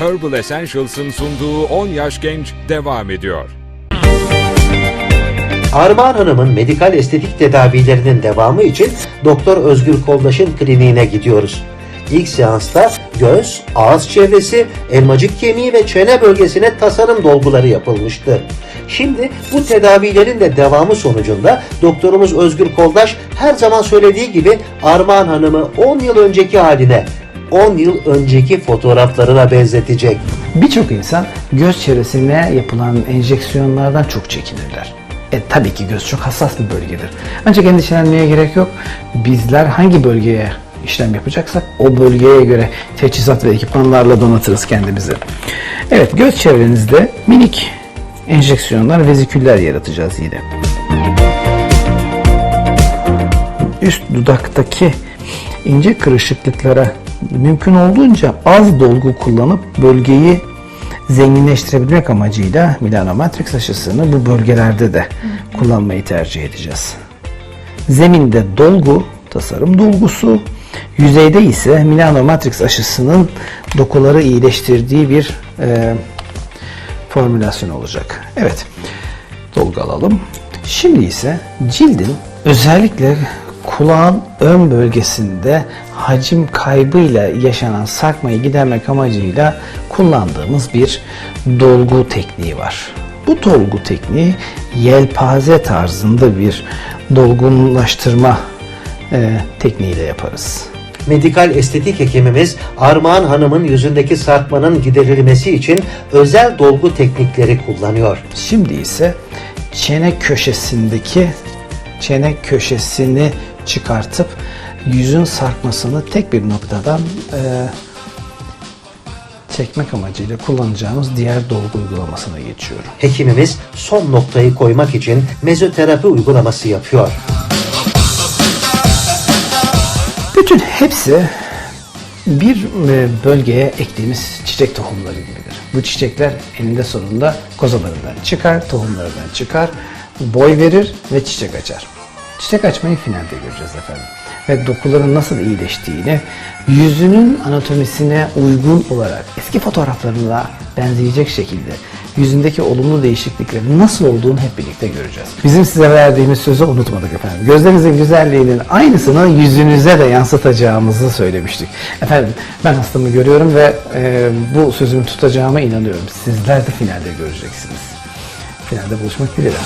Herbal Essentials'ın sunduğu 10 Yaş Genç devam ediyor. Armağan Hanım'ın medikal estetik tedavilerinin devamı için Doktor Özgür Koldaş'ın kliniğine gidiyoruz. İlk seansta göz, ağız çevresi, elmacık kemiği ve çene bölgesine tasarım dolguları yapılmıştı. Şimdi bu tedavilerin de devamı sonucunda doktorumuz Özgür Koldaş her zaman söylediği gibi Armağan Hanım'ı 10 yıl önceki haline, 10 yıl önceki fotoğraflarına benzetecek. Birçok insan göz çevresine yapılan enjeksiyonlardan çok çekinirler. E, tabii ki göz çok hassas bir bölgedir. Ancak endişelenmeye gerek yok. Bizler hangi bölgeye işlem yapacaksak o bölgeye göre teçhizat ve ekipmanlarla donatırız kendimizi. Evet göz çevrenizde minik enjeksiyonlar, veziküller yaratacağız yine. Üst dudaktaki ince kırışıklıklara mümkün olduğunca az dolgu kullanıp bölgeyi zenginleştirebilmek amacıyla Milano Matrix aşısını bu bölgelerde de kullanmayı tercih edeceğiz. Zeminde dolgu, tasarım dolgusu, yüzeyde ise Milano Matrix aşısının dokuları iyileştirdiği bir e, formülasyon olacak. Evet, dolgu alalım. Şimdi ise cildin özellikle kulağın ön bölgesinde hacim kaybıyla yaşanan sarkmayı gidermek amacıyla kullandığımız bir dolgu tekniği var. Bu dolgu tekniği yelpaze tarzında bir dolgunlaştırma e, tekniğiyle yaparız. Medikal estetik hekimimiz Armağan Hanım'ın yüzündeki sarkmanın giderilmesi için özel dolgu teknikleri kullanıyor. Şimdi ise çene köşesindeki çene köşesini çıkartıp yüzün sarkmasını tek bir noktadan e, çekmek amacıyla kullanacağımız diğer dolgu uygulamasına geçiyorum. Hekimimiz son noktayı koymak için mezoterapi uygulaması yapıyor. Bütün hepsi bir e, bölgeye ektiğimiz çiçek tohumları gibidir. Bu çiçekler eninde sonunda kozalarından çıkar, tohumlarından çıkar, boy verir ve çiçek açar. Çiçek açmayı finalde göreceğiz efendim. Ve dokuların nasıl iyileştiğini, yüzünün anatomisine uygun olarak eski fotoğraflarına benzeyecek şekilde yüzündeki olumlu değişikliklerin nasıl olduğunu hep birlikte göreceğiz. Bizim size verdiğimiz sözü unutmadık efendim. Gözlerinizin güzelliğinin aynısını yüzünüze de yansıtacağımızı söylemiştik. Efendim ben hastamı görüyorum ve e, bu sözümü tutacağıma inanıyorum. Sizler de finalde göreceksiniz. Finalde buluşmak dileğiyle.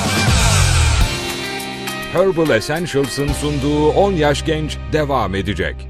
Herbal Essentials'ın sunduğu 10 Yaş Genç devam edecek.